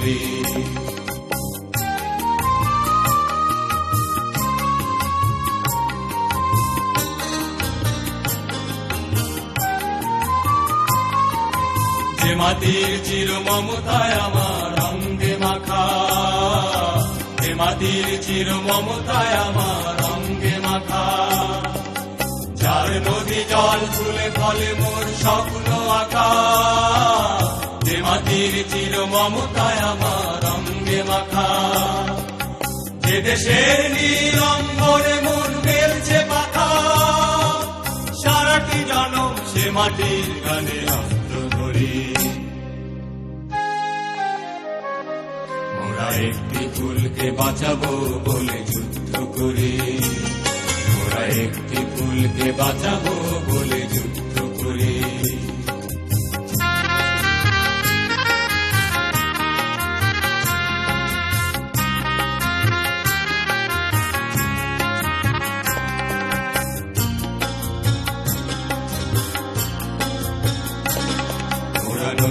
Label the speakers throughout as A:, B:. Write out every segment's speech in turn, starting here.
A: করি যে মাটির চির মমতায় আমার অঙ্গে মাখা, যে মাটির চির মমতায় আমার অঙ্গে মাখা। যার নদী জল ফুলে ফলে মোর স্বপ্ন আঁকা। যে মাটির চির মমতায় আমার অঙ্গে মাখা। যে দেশের নীল অম্বরে মন মেলছে পাখা, সারাটি জনম সে মাটির গানে অস্ত্র ধরি মোরা একটি ফুলকে বাঁচাবো বলে যুদ্ধ করি। মোরা একটি ফুলকে বাঁচাবো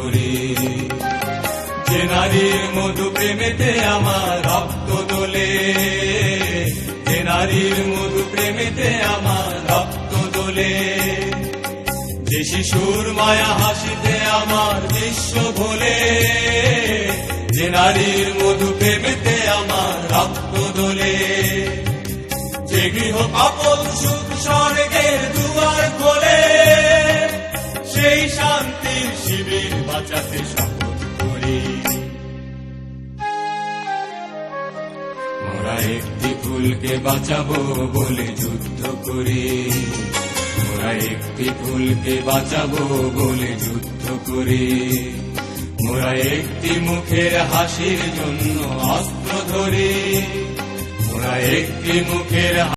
A: করি। যে নারীর মধু প্রেমেতে আমার রক্ত দোলে, যে নারীর মধু প্রেমেতে আমার রক্ত দোলে। যে শিশুর মায়া হাসিতে আমার বিশ্ব ভোলে, যে নারীর মধু প্রেমেতে আমার রক্ত দোলে। যে গৃহ পাপল সুখ স্বর্গের দুয়ার খোলে শান্তির শিবির বাঁচাতে শপথ করি। মোরা একটি ফুলকে বাঁচাবো বলে যুদ্ধ করি। মোরা একটি ফুলকে বাঁচাবো বলে যুদ্ধ করি। মোরা একটি মুখের হাসির জন্য অস্ত্র ধরি। মোরা একটি মুখের